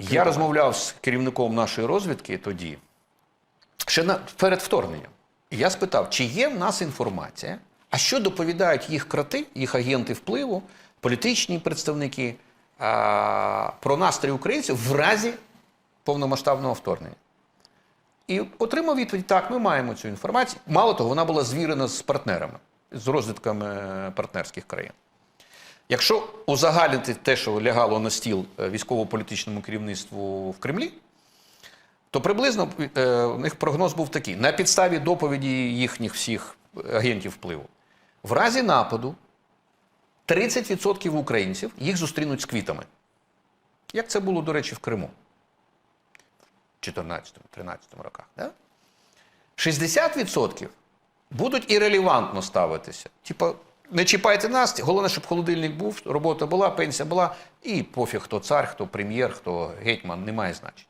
Я розмовляв з керівником нашої розвідки тоді, ще на, перед вторгненням. І я спитав, чи є в нас інформація, а що доповідають їх кроти, їх агенти впливу, політичні представники а, про настрій українців в разі повномасштабного вторгнення. І отримав відповідь: так, ми маємо цю інформацію. Мало того, вона була звірена з партнерами, з розвідками партнерських країн. Якщо узагальнити те, що лягало на стіл е, військово-політичному керівництву в Кремлі, то приблизно е, у них прогноз був такий: на підставі доповіді їхніх всіх агентів впливу, в разі нападу 30% українців їх зустрінуть з квітами. Як це було, до речі, в Криму в 14-13 роках. Да? 60% будуть ірелевантно ставитися. Типа, не чіпайте нас, головне, щоб холодильник був, робота була, пенсія була, і пофіг, хто цар, хто прем'єр, хто гетьман, немає значення.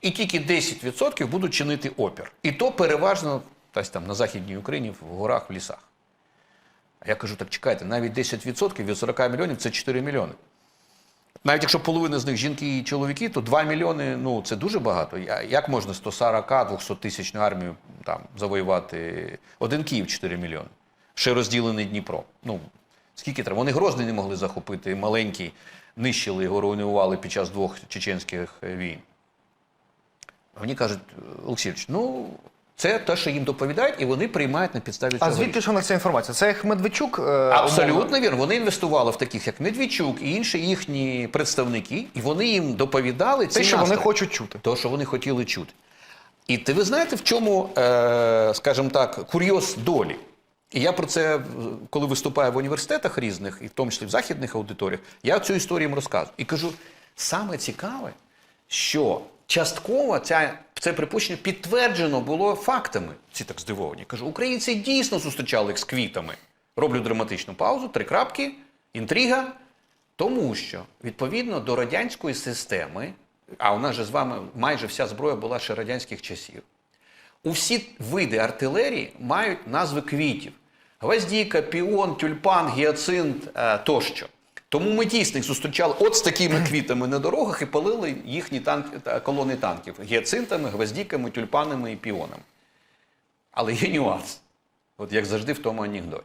І тільки 10% будуть чинити опір. І то переважно десь там на Західній Україні, в горах, в лісах. А я кажу, так чекайте, навіть 10% від 40 мільйонів це 4 мільйони. Навіть якщо половина з них жінки і чоловіки, то 2 мільйони ну це дуже багато. Як можна 140-200 тисячну армію там завоювати? Один Київ 4 мільйони. Ще розділений Дніпро. Ну скільки треба? Вони Грозний не могли захопити, маленький, нищили його, руйнували під час двох чеченських е, війн. Вони кажуть, Олексійович, ну це те, що їм доповідають, і вони приймають на підставі цього. А звідки ж вона ця інформація? Це як Медведчук? е, Абсолютно умовно? вірно. Вони інвестували в таких, як Медведчук і інші їхні представники, і вони їм доповідали ці Те, що вони хочуть чути. То, що вони хотіли чути. І ти ви знаєте, в чому, е, скажімо так, курйоз долі? І я про це, коли виступаю в університетах різних, і в тому числі в західних аудиторіях, я цю історію їм розказую. І кажу: саме цікаве, що частково ця, це припущення підтверджено було фактами. Ці так здивовані. Кажу, українці дійсно зустрічали їх з квітами. Роблю драматичну паузу, три крапки, інтрига. Тому що відповідно до радянської системи, а у нас же з вами майже вся зброя була ще радянських часів. Усі види артилерії мають назви квітів: гвоздіка, піон, тюльпан, гіацинт е, тощо. Тому ми дійсно їх зустрічали от з такими квітами на дорогах і палили їхні танки, колони танків гіацинтами, гвоздіками, тюльпанами і піонами. Але є нюанс, от як завжди в тому анекдоті.